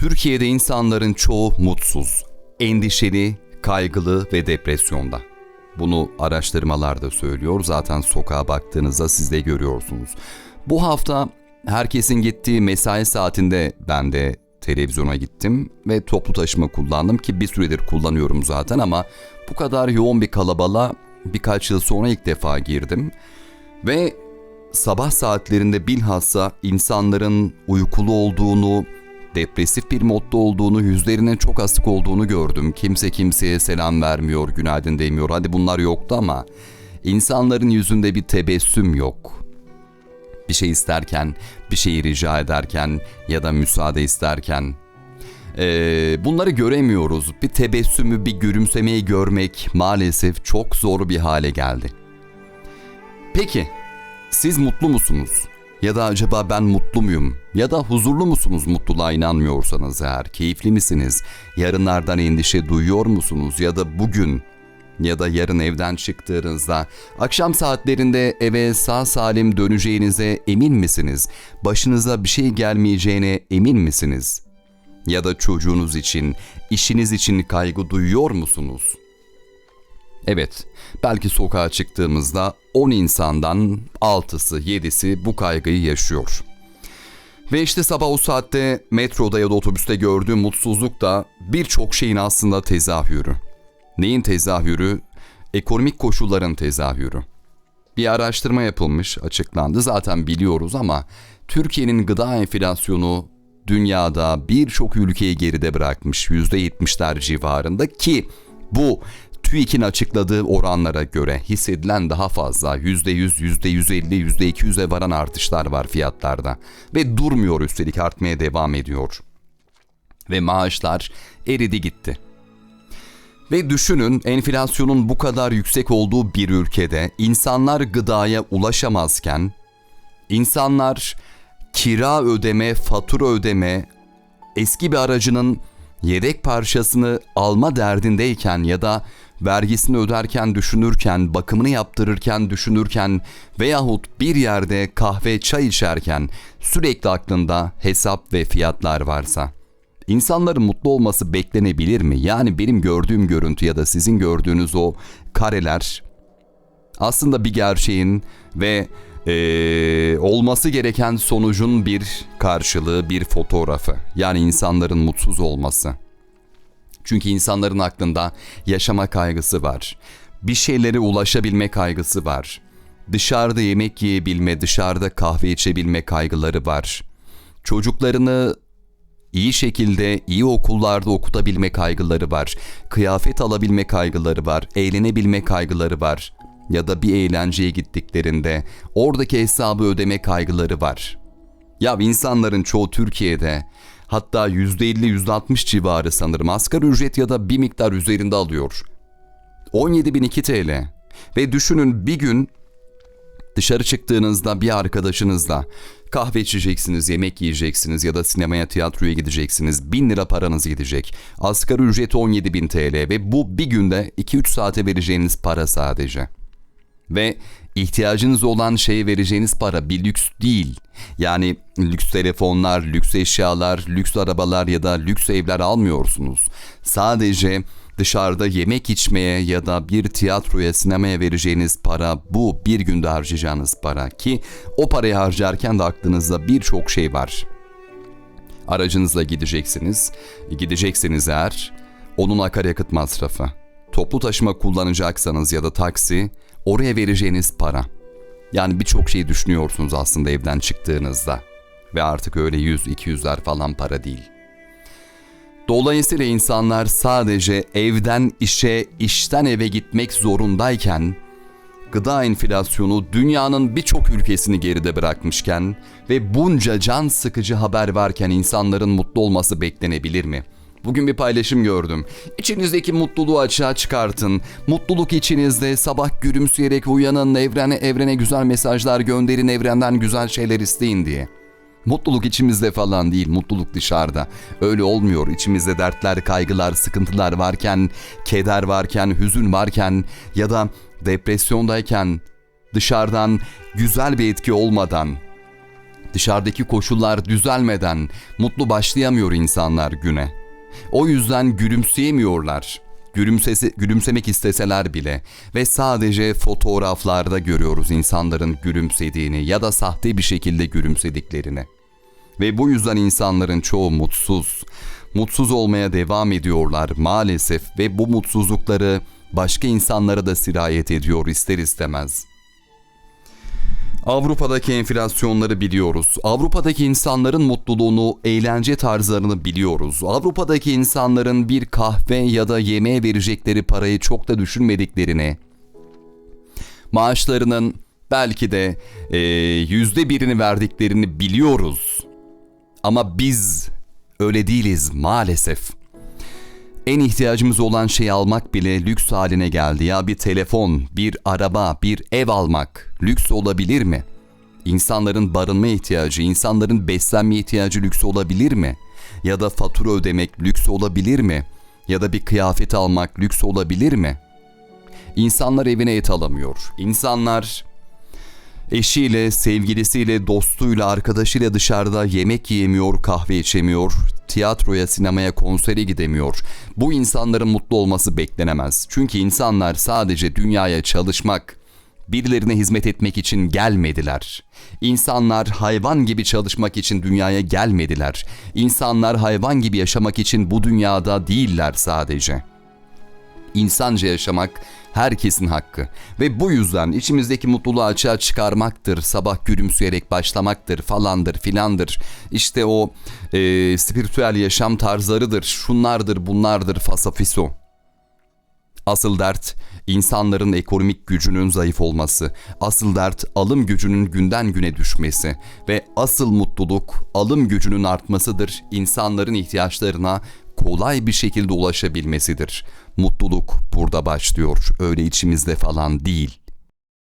Türkiye'de insanların çoğu mutsuz, endişeli, kaygılı ve depresyonda. Bunu araştırmalar da söylüyor. Zaten sokağa baktığınızda siz de görüyorsunuz. Bu hafta herkesin gittiği mesai saatinde ben de televizyona gittim ve toplu taşıma kullandım ki bir süredir kullanıyorum zaten ama bu kadar yoğun bir kalabalığa birkaç yıl sonra ilk defa girdim. Ve sabah saatlerinde bilhassa insanların uykulu olduğunu, depresif bir modda olduğunu, yüzlerinin çok asık olduğunu gördüm. Kimse kimseye selam vermiyor, günaydın demiyor. Hadi bunlar yoktu ama insanların yüzünde bir tebessüm yok. Bir şey isterken, bir şeyi rica ederken ya da müsaade isterken ee, bunları göremiyoruz. Bir tebessümü, bir gülümsemeyi görmek maalesef çok zor bir hale geldi. Peki, siz mutlu musunuz? Ya da acaba ben mutlu muyum? Ya da huzurlu musunuz mutluluğa inanmıyorsanız eğer? Keyifli misiniz? Yarınlardan endişe duyuyor musunuz? Ya da bugün ya da yarın evden çıktığınızda akşam saatlerinde eve sağ salim döneceğinize emin misiniz? Başınıza bir şey gelmeyeceğine emin misiniz? Ya da çocuğunuz için, işiniz için kaygı duyuyor musunuz? Evet, belki sokağa çıktığımızda 10 insandan 6'sı 7'si bu kaygıyı yaşıyor. Ve işte sabah o saatte metroda ya da otobüste gördüğüm mutsuzluk da birçok şeyin aslında tezahürü. Neyin tezahürü? Ekonomik koşulların tezahürü. Bir araştırma yapılmış, açıklandı zaten biliyoruz ama Türkiye'nin gıda enflasyonu dünyada birçok ülkeyi geride bırakmış %70'ler civarında ki bu TÜİK'in açıkladığı oranlara göre hissedilen daha fazla %100, %150, %200'e varan artışlar var fiyatlarda. Ve durmuyor üstelik artmaya devam ediyor. Ve maaşlar eridi gitti. Ve düşünün enflasyonun bu kadar yüksek olduğu bir ülkede insanlar gıdaya ulaşamazken insanlar kira ödeme, fatura ödeme, eski bir aracının yedek parçasını alma derdindeyken ya da vergisini öderken düşünürken, bakımını yaptırırken düşünürken veyahut bir yerde kahve çay içerken sürekli aklında hesap ve fiyatlar varsa insanların mutlu olması beklenebilir mi? Yani benim gördüğüm görüntü ya da sizin gördüğünüz o kareler aslında bir gerçeğin ve ee, olması gereken sonucun bir karşılığı, bir fotoğrafı. Yani insanların mutsuz olması. Çünkü insanların aklında yaşama kaygısı var. Bir şeylere ulaşabilme kaygısı var. Dışarıda yemek yiyebilme, dışarıda kahve içebilme kaygıları var. Çocuklarını iyi şekilde iyi okullarda okutabilme kaygıları var. Kıyafet alabilme kaygıları var. Eğlenebilme kaygıları var. Ya da bir eğlenceye gittiklerinde oradaki hesabı ödeme kaygıları var. Ya insanların çoğu Türkiye'de hatta %50-%60 civarı sanırım asgari ücret ya da bir miktar üzerinde alıyor. 17.002 TL. Ve düşünün bir gün dışarı çıktığınızda bir arkadaşınızla kahve içeceksiniz, yemek yiyeceksiniz ya da sinemaya, tiyatroya gideceksiniz. 1000 lira paranız gidecek. Asgari ücret 17.000 TL ve bu bir günde 2-3 saate vereceğiniz para sadece. Ve ihtiyacınız olan şeye vereceğiniz para bir lüks değil. Yani lüks telefonlar, lüks eşyalar, lüks arabalar ya da lüks evler almıyorsunuz. Sadece dışarıda yemek içmeye ya da bir tiyatroya, sinemaya vereceğiniz para bu bir günde harcayacağınız para ki o parayı harcarken de aklınızda birçok şey var. Aracınızla gideceksiniz. Gideceksiniz eğer onun akaryakıt masrafı. Toplu taşıma kullanacaksanız ya da taksi oraya vereceğiniz para. Yani birçok şey düşünüyorsunuz aslında evden çıktığınızda. Ve artık öyle 100-200'ler falan para değil. Dolayısıyla insanlar sadece evden işe, işten eve gitmek zorundayken gıda enflasyonu dünyanın birçok ülkesini geride bırakmışken ve bunca can sıkıcı haber varken insanların mutlu olması beklenebilir mi?'' Bugün bir paylaşım gördüm. İçinizdeki mutluluğu açığa çıkartın. Mutluluk içinizde sabah gülümseyerek uyanın, evrene evrene güzel mesajlar gönderin, evrenden güzel şeyler isteyin diye. Mutluluk içimizde falan değil, mutluluk dışarıda. Öyle olmuyor. İçimizde dertler, kaygılar, sıkıntılar varken, keder varken, hüzün varken ya da depresyondayken dışarıdan güzel bir etki olmadan Dışarıdaki koşullar düzelmeden mutlu başlayamıyor insanlar güne. O yüzden gülümseyemiyorlar. Gülümsesi, gülümsemek isteseler bile ve sadece fotoğraflarda görüyoruz insanların gülümsediğini ya da sahte bir şekilde gülümsediklerini. Ve bu yüzden insanların çoğu mutsuz. Mutsuz olmaya devam ediyorlar maalesef ve bu mutsuzlukları başka insanlara da sirayet ediyor ister istemez. Avrupa'daki enflasyonları biliyoruz. Avrupa'daki insanların mutluluğunu, eğlence tarzlarını biliyoruz. Avrupa'daki insanların bir kahve ya da yemeğe verecekleri parayı çok da düşünmediklerini, maaşlarının belki de eee, yüzde birini verdiklerini biliyoruz. Ama biz öyle değiliz maalesef. En ihtiyacımız olan şeyi almak bile lüks haline geldi ya bir telefon, bir araba, bir ev almak lüks olabilir mi? İnsanların barınma ihtiyacı, insanların beslenme ihtiyacı lüks olabilir mi? Ya da fatura ödemek lüks olabilir mi? Ya da bir kıyafet almak lüks olabilir mi? İnsanlar evine et alamıyor. İnsanlar Eşiyle, sevgilisiyle, dostuyla, arkadaşıyla dışarıda yemek yiyemiyor, kahve içemiyor, tiyatroya, sinemaya, konsere gidemiyor. Bu insanların mutlu olması beklenemez. Çünkü insanlar sadece dünyaya çalışmak, birilerine hizmet etmek için gelmediler. İnsanlar hayvan gibi çalışmak için dünyaya gelmediler. İnsanlar hayvan gibi yaşamak için bu dünyada değiller sadece. İnsanca yaşamak herkesin hakkı ve bu yüzden içimizdeki mutluluğu açığa çıkarmaktır, sabah gülümseyerek başlamaktır falandır filandır. İşte o e, spiritüel yaşam tarzlarıdır, şunlardır bunlardır fasafiso. Asıl dert insanların ekonomik gücünün zayıf olması. Asıl dert alım gücünün günden güne düşmesi ve asıl mutluluk alım gücünün artmasıdır. İnsanların ihtiyaçlarına kolay bir şekilde ulaşabilmesidir. Mutluluk burada başlıyor. Öyle içimizde falan değil.